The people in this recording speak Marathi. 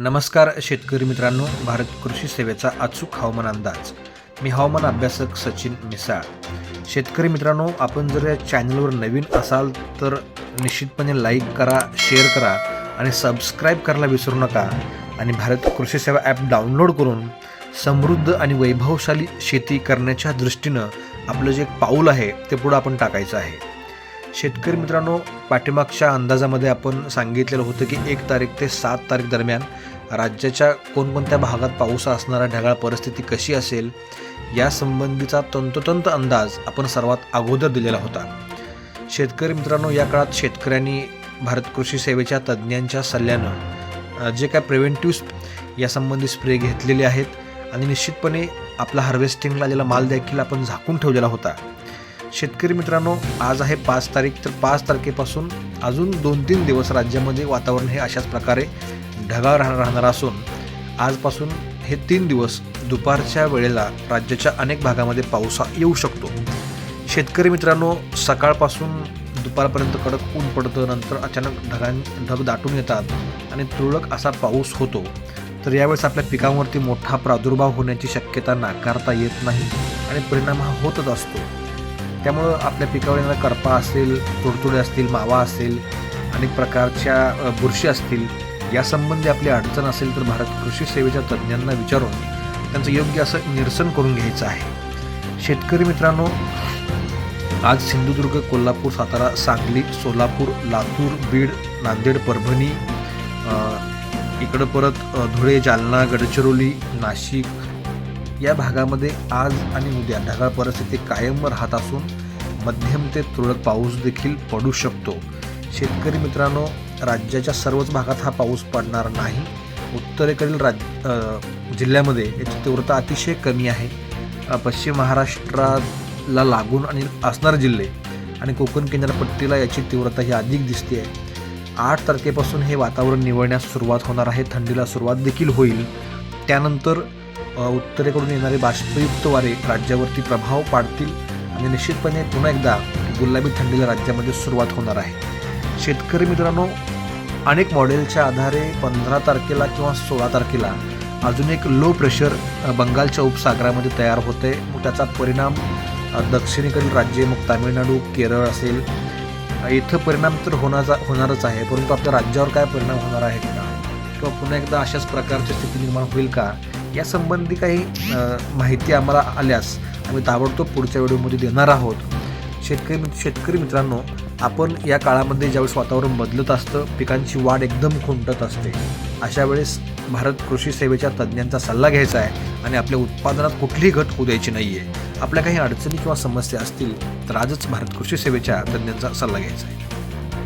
नमस्कार शेतकरी मित्रांनो भारत कृषी सेवेचा अचूक हवामान अंदाज. मी हवामान अभ्यासक सचिन मिसाळ. शेतकरी मित्रांनो आपण जर या चॅनलवर नवीन असाल तर निश्चितपणे लाईक करा शेअर करा आणि सबस्क्राईब करायला विसरू नका आणि भारत कृषी सेवा ॲप डाउनलोड करून समृद्ध आणि वैभवशाली शेती करण्याच्या दृष्टीनं आपलं जे पाऊल आहे ते पुढं आपण टाकायचं आहे. शेतकरी मित्रांनो पाठीमागच्या अंदाजामध्ये आपण सांगितलेलं होतं की एक तारीख ते सात तारीख दरम्यान राज्याच्या कोणकोणत्या भागात पाऊस असणारा ढगाळ परिस्थिती कशी असेल या संबंधीचा तंतोतंत अंदाज आपण सर्वात अगोदर दिलेला होता. शेतकरी मित्रांनो या काळात शेतकऱ्यांनी भारत कृषी सेवेच्या तज्ज्ञांच्या सल्ल्यानं जे काय प्रिव्हेंटिव्ह यासंबंधी स्प्रे घेतलेले आहेत आणि निश्चितपणे आपला हार्वेस्टिंगला आलेला माल देखील आपण झाकून ठेवलेला होता. शेतकरी मित्रांनो आज आहे पाच तारीख तर पाच तारखेपासून अजून दोन तीन दिवस राज्यामध्ये वातावरण हे अशाच प्रकारे ढगाळ राहणार राहणार असून आजपासून हे तीन दिवस दुपारच्या वेळेला राज्याच्या अनेक भागामध्ये पाऊस येऊ शकतो. शेतकरी मित्रांनो सकाळपासून दुपारपर्यंत कडक ऊन पडतं नंतर अचानक ढगां ढग दाटून येतात आणि तुरळक असा पाऊस होतो. तर यावेळेस आपल्या पिकांवरती मोठा प्रादुर्भाव होण्याची शक्यता नाकारता येत नाही आणि परिणाम हा होतच असतो. त्यामुळं आपल्या पिकावर येणारा करपा असेल तुडतुडे असतील मावा असेल अनेक प्रकारच्या बुरशी असतील यासंबंधी आपली अडचण असेल तर भारत कृषी सेवेच्या तज्ज्ञांना विचारून त्यांचं योग्य असं निरसन करून घ्यायचं आहे. शेतकरी मित्रांनो आज सिंधुदुर्ग कोल्हापूर सातारा सांगली सोलापूर लातूर बीड नांदेड परभणी इकडं परत धुळे जालना गडचिरोली नाशिक या भागामध्ये आज आणि उद्या ढगाळ परिस्थिती कायम राहत असून मध्यम ते तुरळक पाऊस देखील पडू शकतो. शेतकरी मित्रांनो राज्याच्या सर्वच भागात हा पाऊस पडणार नाही. उत्तरेकडील राज जिल्ह्यामध्ये याची तीव्रता अतिशय कमी आहे. पश्चिम महाराष्ट्राला लागून आणि असणारे जिल्हे आणि कोकण किनारपट्टीला याची तीव्रता ही अधिक दिसते आहे आठ तारखेपासून हे वातावरण निवळण्यास सुरुवात होणार आहे थंडीला सुरुवात देखील होईल. त्यानंतर उत्तरेकडून येणारे बाष्पयुक्त वारे राज्यावरती प्रभाव पाडतील आणि निश्चितपणे पुन्हा एकदा गुलाबी थंडीला राज्यामध्ये सुरुवात होणार आहे. शेतकरी मित्रांनो अनेक मॉडेलच्या आधारे पंधरा तारखेला किंवा सोळा तारखेला अजून एक लो प्रेशर बंगालच्या उपसागरामध्ये तयार होते. मग त्याचा परिणाम दक्षिणेकडील राज्ये मग तामिळनाडू केरळ असेल. इथं परिणाम तर होण्याचा होणारच आहे. परंतु आपल्या राज्यावर काय परिणाम होणार आहे का? किंवा पुन्हा एकदा अशाच प्रकारची स्थिती निर्माण होईल का? यासंबंधी काही माहिती आम्हाला आल्यास आम्ही ताबडतोब पुढच्या व्हिडिओमध्ये देणार आहोत. शेतकरी शेतकरी मित्रांनो आपण या काळामध्ये ज्यावेळेस वातावरण बदलत असतं पिकांची वाढ एकदम खुंटत असते. अशा वेळेस भारत कृषी सेवेच्या तज्ज्ञांचा सल्ला घ्यायचा आहे आणि आपल्या उत्पादनात कुठलीही घट होऊ द्यायची नाही आहे आपल्या काही अडचणी किंवा समस्या असतील तर आजच भारत कृषी सेवेच्या तज्ज्ञांचा सल्ला घ्यायचा आहे.